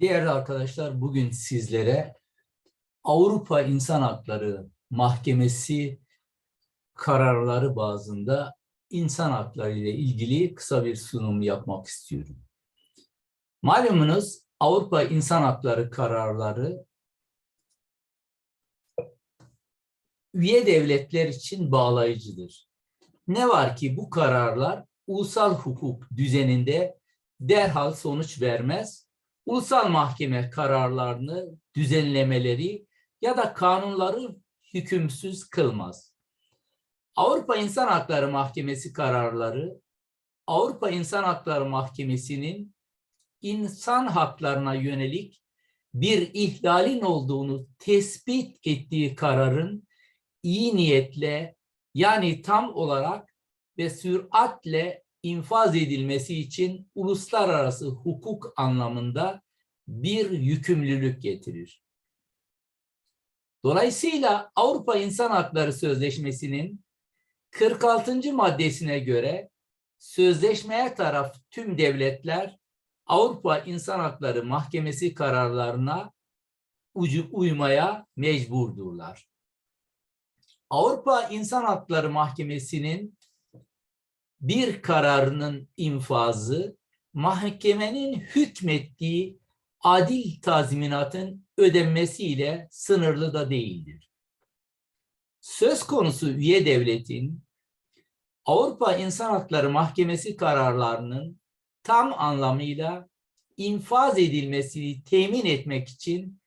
Değerli arkadaşlar bugün sizlere Avrupa İnsan Hakları Mahkemesi kararları bazında insan hakları ile ilgili kısa bir sunum yapmak istiyorum. Malumunuz Avrupa İnsan Hakları kararları üye devletler için bağlayıcıdır. Ne var ki bu kararlar ulusal hukuk düzeninde derhal sonuç vermez. Ulusal mahkeme kararlarını düzenlemeleri ya da kanunları hükümsüz kılmaz. Avrupa İnsan Hakları Mahkemesi kararları Avrupa İnsan Hakları Mahkemesi'nin insan haklarına yönelik bir ihlalin olduğunu tespit ettiği kararın iyi niyetle yani tam olarak ve süratle infaz edilmesi için uluslararası hukuk anlamında bir yükümlülük getirir. Dolayısıyla Avrupa İnsan Hakları Sözleşmesi'nin 46. maddesine göre sözleşmeye taraf tüm devletler Avrupa İnsan Hakları Mahkemesi kararlarına uymaya mecburdurlar. Avrupa İnsan Hakları Mahkemesi'nin bir kararının infazı mahkemenin hükmettiği adil tazminatın ödenmesiyle sınırlı da değildir. Söz konusu üye devletin Avrupa İnsan Hakları Mahkemesi kararlarının tam anlamıyla infaz edilmesini temin etmek için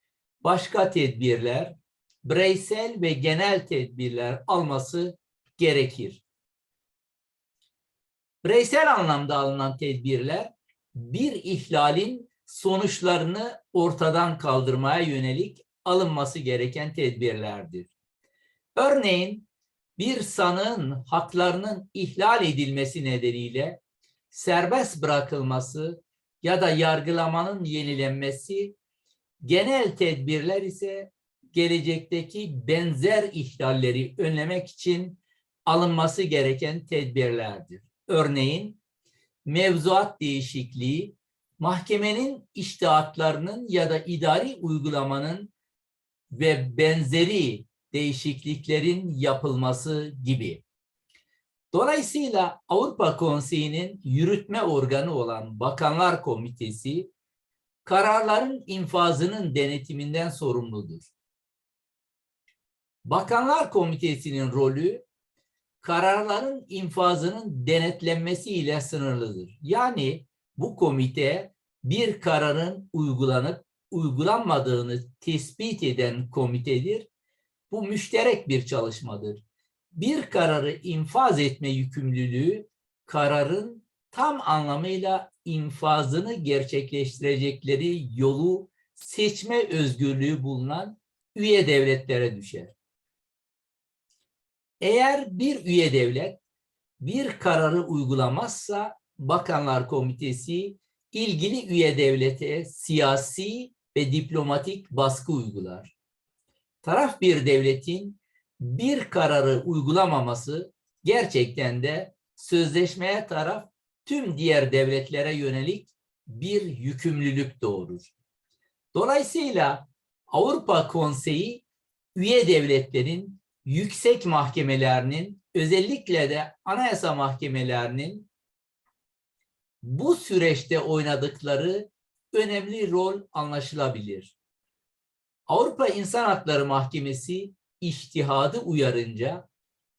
başka tedbirler, bireysel ve genel tedbirler alması gerekir. Bireysel anlamda alınan tedbirler bir ihlalin sonuçlarını ortadan kaldırmaya yönelik alınması gereken tedbirlerdir. Örneğin bir sanığın haklarının ihlal edilmesi nedeniyle serbest bırakılması ya da yargılamanın yenilenmesi, genel tedbirler ise gelecekteki benzer ihlalleri önlemek için alınması gereken tedbirlerdir. Örneğin mevzuat değişikliği, mahkemenin iştihatlarının ya da idari uygulamanın ve benzeri değişikliklerin yapılması gibi. Dolayısıyla Avrupa Konseyi'nin yürütme organı olan Bakanlar Komitesi kararların infazının denetiminden sorumludur. Bakanlar Komitesi'nin rolü kararların infazının denetlenmesiyle sınırlıdır. Yani bu komite bir kararın uygulanıp uygulanmadığını tespit eden komitedir. Bu müşterek bir çalışmadır. Bir kararı infaz etme yükümlülüğü kararın tam anlamıyla infazını gerçekleştirecekleri yolu seçme özgürlüğü bulunan üye devletlere düşer. Eğer bir üye devlet bir kararı uygulamazsa Bakanlar Komitesi ilgili üye devlete siyasi ve diplomatik baskı uygular. Taraf bir devletin bir kararı uygulamaması gerçekten de sözleşmeye taraf tüm diğer devletlere yönelik bir yükümlülük doğurur. Dolayısıyla Avrupa Konseyi üye devletlerin yüksek mahkemelerinin özellikle de anayasa mahkemelerinin bu süreçte oynadıkları önemli rol anlaşılabilir. Avrupa İnsan Hakları Mahkemesi iştihadı uyarınca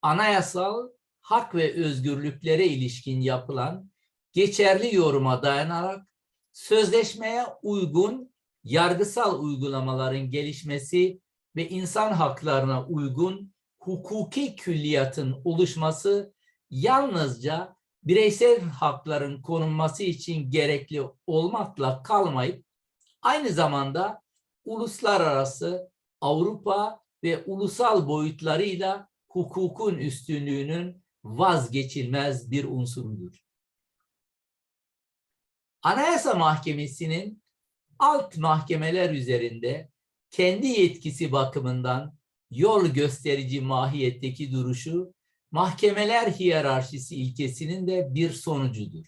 anayasal hak ve özgürlüklere ilişkin yapılan geçerli yoruma dayanarak sözleşmeye uygun yargısal uygulamaların gelişmesi ve insan haklarına uygun hukuki külliyatın oluşması yalnızca bireysel hakların korunması için gerekli olmakla kalmayıp aynı zamanda uluslararası Avrupa ve ulusal boyutlarıyla hukukun üstünlüğünün vazgeçilmez bir unsurudur. Anayasa Mahkemesi'nin alt mahkemeler üzerinde kendi yetkisi bakımından yol gösterici mahiyetteki duruşu mahkemeler hiyerarşisi ilkesinin de bir sonucudur.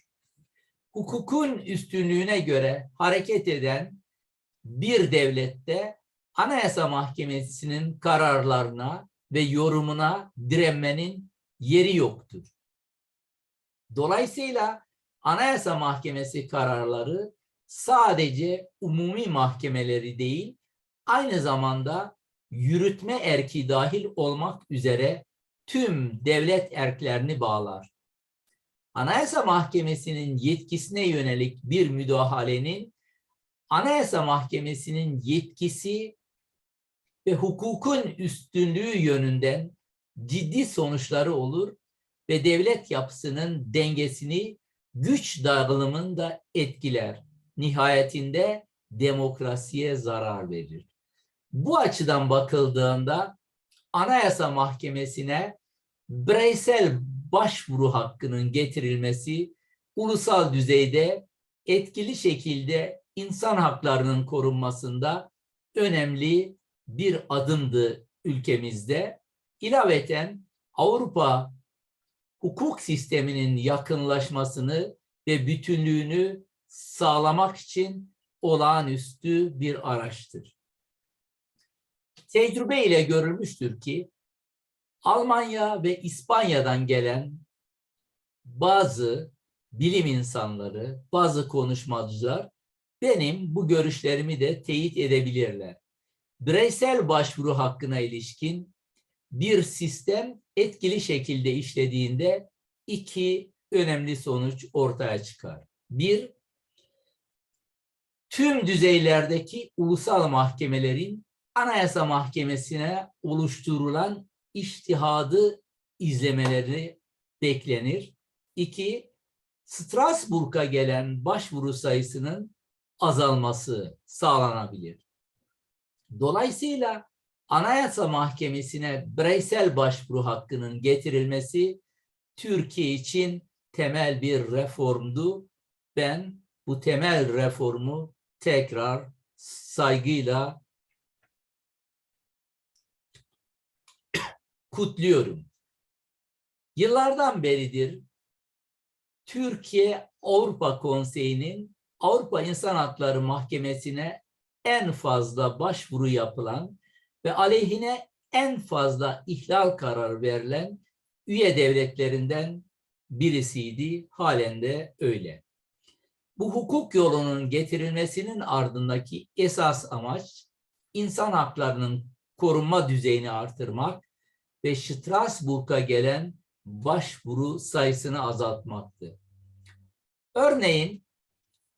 Hukukun üstünlüğüne göre hareket eden bir devlette Anayasa Mahkemesi'nin kararlarına ve yorumuna direnmenin yeri yoktur. Dolayısıyla Anayasa Mahkemesi kararları sadece umumi mahkemeleri değil, aynı zamanda yürütme erki dahil olmak üzere tüm devlet erklerini bağlar. Anayasa Mahkemesi'nin yetkisine yönelik bir müdahalenin Anayasa Mahkemesi'nin yetkisi ve hukukun üstünlüğü yönünden ciddi sonuçları olur ve devlet yapısının dengesini güç dağılımını da etkiler. Nihayetinde demokrasiye zarar verir. Bu açıdan bakıldığında Anayasa Mahkemesi'ne bireysel başvuru hakkının getirilmesi ulusal düzeyde etkili şekilde insan haklarının korunmasında önemli bir adımdı ülkemizde. İlaveten Avrupa hukuk sisteminin yakınlaşmasını ve bütünlüğünü sağlamak için olağanüstü bir araçtır. Tecrübe ile görülmüştür ki Almanya ve İspanya'dan gelen bazı bilim insanları, bazı konuşmacılar benim bu görüşlerimi de teyit edebilirler. Bireysel başvuru hakkına ilişkin bir sistem etkili şekilde işlediğinde iki önemli sonuç ortaya çıkar. Bir, tüm düzeylerdeki ulusal mahkemelerin Anayasa Mahkemesi'ne oluşturulan iştihadı izlemeleri beklenir. İki, Strasbourg'a gelen başvuru sayısının azalması sağlanabilir. Dolayısıyla Anayasa Mahkemesi'ne bireysel başvuru hakkının getirilmesi Türkiye için temel bir reformdu. Ben bu temel reformu tekrar saygıyla kutluyorum. Yıllardan beridir Türkiye Avrupa Konseyi'nin Avrupa İnsan Hakları Mahkemesi'ne en fazla başvuru yapılan ve aleyhine en fazla ihlal kararı verilen üye devletlerinden birisiydi. Halen de öyle. Bu hukuk yolunun getirilmesinin ardındaki esas amaç insan haklarının korunma düzeyini artırmak ve Strasbourg'a gelen başvuru sayısını azaltmaktı. Örneğin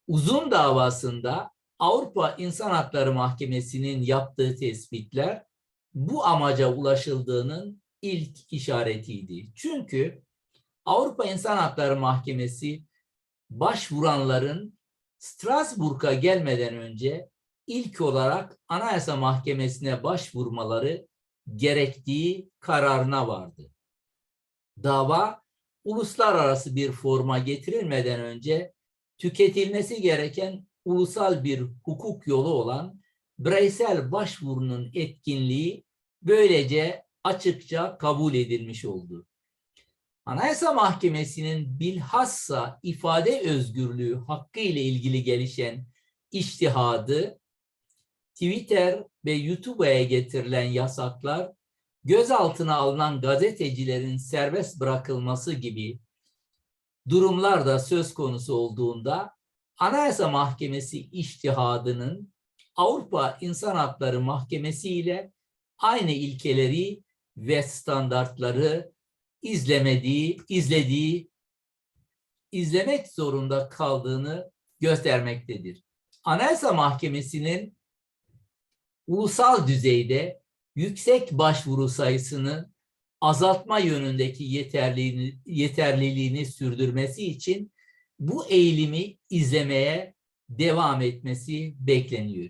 uzun davasında Avrupa İnsan Hakları Mahkemesi'nin yaptığı tespitler bu amaca ulaşıldığının ilk işaretiydi. Çünkü Avrupa İnsan Hakları Mahkemesi başvuranların Strasbourg'a gelmeden önce ilk olarak Anayasa Mahkemesi'ne başvurmaları gerektiği kararına vardı. Dava uluslararası bir forma getirilmeden önce tüketilmesi gereken ulusal bir hukuk yolu olan bireysel başvurunun etkinliği böylece açıkça kabul edilmiş oldu. Anayasa Mahkemesi'nin bilhassa ifade özgürlüğü hakkı ile ilgili gelişen iştihadı Twitter ve YouTube'a getirilen yasaklar, gözaltına alınan gazetecilerin serbest bırakılması gibi durumlar da söz konusu olduğunda Anayasa Mahkemesi iştihadının Avrupa İnsan Hakları Mahkemesi ile aynı ilkeleri ve standartları izlemediği, izlediği, izlemek zorunda kaldığını göstermektedir. Anayasa Mahkemesi'nin ulusal düzeyde yüksek başvuru sayısını azaltma yönündeki yeterliliğini, yeterliliğini sürdürmesi için bu eğilimi izlemeye devam etmesi bekleniyor.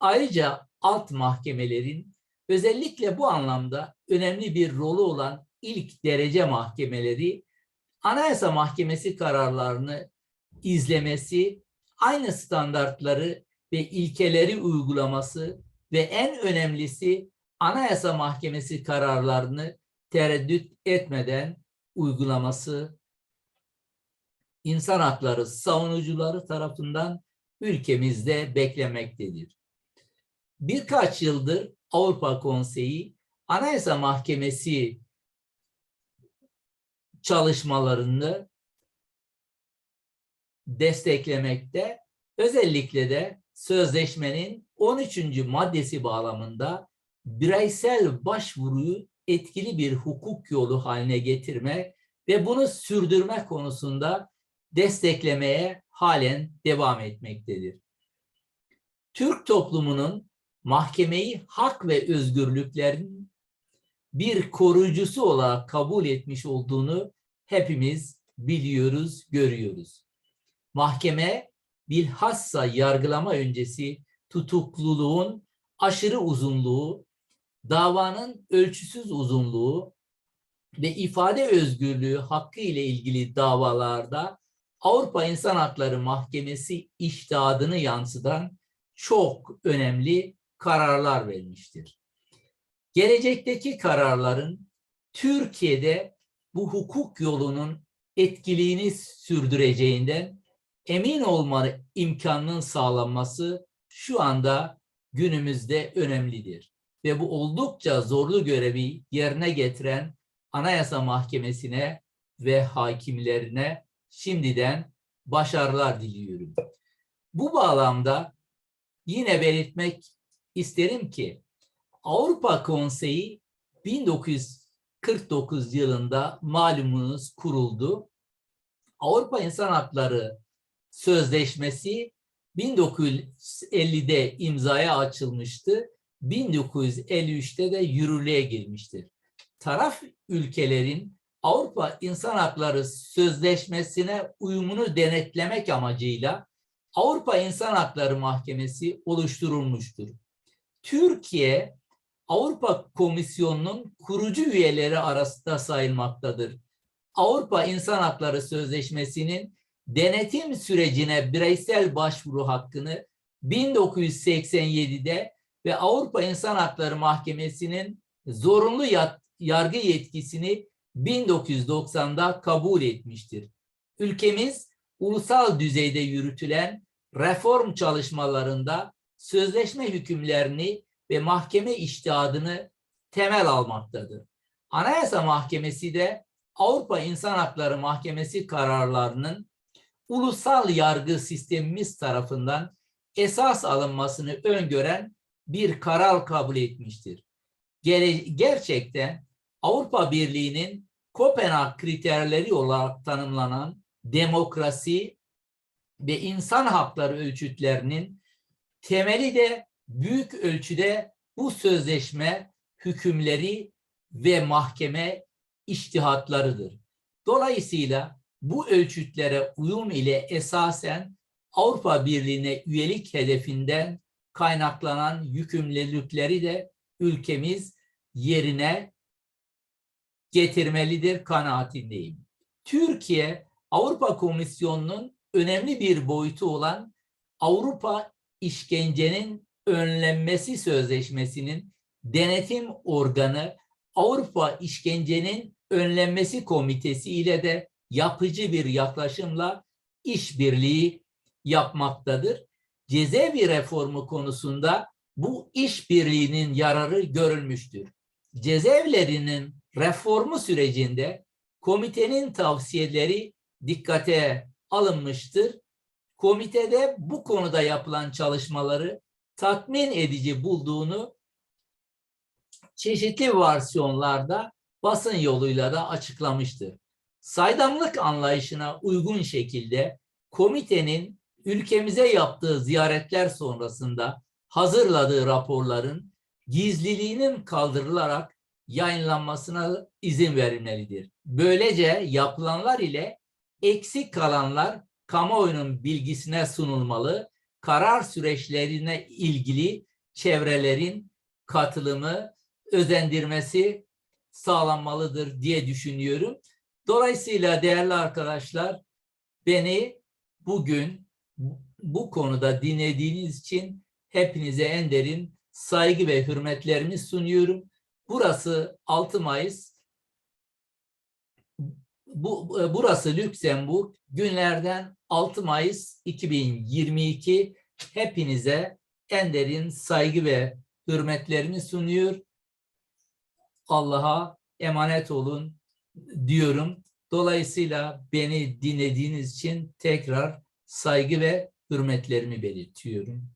Ayrıca alt mahkemelerin özellikle bu anlamda önemli bir rolü olan ilk derece mahkemeleri Anayasa Mahkemesi kararlarını izlemesi, aynı standartları ve ilkeleri uygulaması ve en önemlisi Anayasa Mahkemesi kararlarını tereddüt etmeden uygulaması insan hakları savunucuları tarafından ülkemizde beklemektedir. birkaç yıldır Avrupa Konseyi Anayasa Mahkemesi çalışmalarını desteklemekte. Özellikle de sözleşmenin 13. maddesi bağlamında bireysel başvuruyu etkili bir hukuk yolu haline getirme ve bunu sürdürme konusunda desteklemeye halen devam etmektedir. Türk toplumunun mahkemeyi hak ve özgürlüklerin bir koruyucusu olarak kabul etmiş olduğunu hepimiz biliyoruz, görüyoruz. Mahkeme bilhassa yargılama öncesi tutukluluğun aşırı uzunluğu, davanın ölçüsüz uzunluğu ve ifade özgürlüğü hakkı ile ilgili davalarda Avrupa İnsan Hakları Mahkemesi iştihadını yansıtan çok önemli kararlar vermiştir. Gelecekteki kararların Türkiye'de bu hukuk yolunun etkiliğini sürdüreceğinden emin olma imkanının sağlanması şu anda günümüzde önemlidir. Ve bu oldukça zorlu görevi yerine getiren Anayasa Mahkemesi'ne ve hakimlerine şimdiden başarılar diliyorum. Bu bağlamda yine belirtmek isterim ki Avrupa Konseyi 1949 yılında malumunuz kuruldu. Avrupa İnsan Hakları Sözleşmesi 1950'de imzaya açılmıştı. 1953'te de yürürlüğe girmiştir. Taraf ülkelerin Avrupa İnsan Hakları Sözleşmesi'ne uyumunu denetlemek amacıyla Avrupa İnsan Hakları Mahkemesi oluşturulmuştur. Türkiye Avrupa Komisyonu'nun kurucu üyeleri arasında sayılmaktadır. Avrupa İnsan Hakları Sözleşmesi'nin denetim sürecine bireysel başvuru hakkını 1987'de ve Avrupa İnsan Hakları Mahkemesi'nin zorunlu yargı yetkisini 1990'da kabul etmiştir. Ülkemiz ulusal düzeyde yürütülen reform çalışmalarında sözleşme hükümlerini ve mahkeme iştihadını temel almaktadır. Anayasa Mahkemesi de Avrupa İnsan Hakları Mahkemesi kararlarının ulusal yargı sistemimiz tarafından esas alınmasını öngören bir karar kabul etmiştir. Gerçekten Avrupa Birliği'nin Kopenhag kriterleri olarak tanımlanan demokrasi ve insan hakları ölçütlerinin temeli de büyük ölçüde bu sözleşme hükümleri ve mahkeme iştihatlarıdır. Dolayısıyla bu ölçütlere uyum ile esasen Avrupa Birliği'ne üyelik hedefinden kaynaklanan yükümlülükleri de ülkemiz yerine getirmelidir kanaatindeyim. Türkiye Avrupa Komisyonu'nun önemli bir boyutu olan Avrupa İşkencenin Önlenmesi Sözleşmesi'nin denetim organı Avrupa İşkencenin Önlenmesi Komitesi ile de yapıcı bir yaklaşımla işbirliği yapmaktadır. Cezaevi reformu konusunda bu işbirliğinin yararı görülmüştür. Cezaevlerinin reformu sürecinde komitenin tavsiyeleri dikkate alınmıştır. Komitede bu konuda yapılan çalışmaları tatmin edici bulduğunu çeşitli versiyonlarda basın yoluyla da açıklamıştır. Saydamlık anlayışına uygun şekilde komitenin ülkemize yaptığı ziyaretler sonrasında hazırladığı raporların gizliliğinin kaldırılarak yayınlanmasına izin verilmelidir. Böylece yapılanlar ile eksik kalanlar kamuoyunun bilgisine sunulmalı, karar süreçlerine ilgili çevrelerin katılımı, özendirmesi sağlanmalıdır diye düşünüyorum. Dolayısıyla değerli arkadaşlar beni bugün bu konuda dinlediğiniz için hepinize en derin saygı ve hürmetlerimi sunuyorum. Burası 6 Mayıs. Bu, e, burası Lüksemburg. Günlerden 6 Mayıs 2022. Hepinize en derin saygı ve hürmetlerimi sunuyor. Allah'a emanet olun diyorum. Dolayısıyla beni dinlediğiniz için tekrar saygı ve hürmetlerimi belirtiyorum.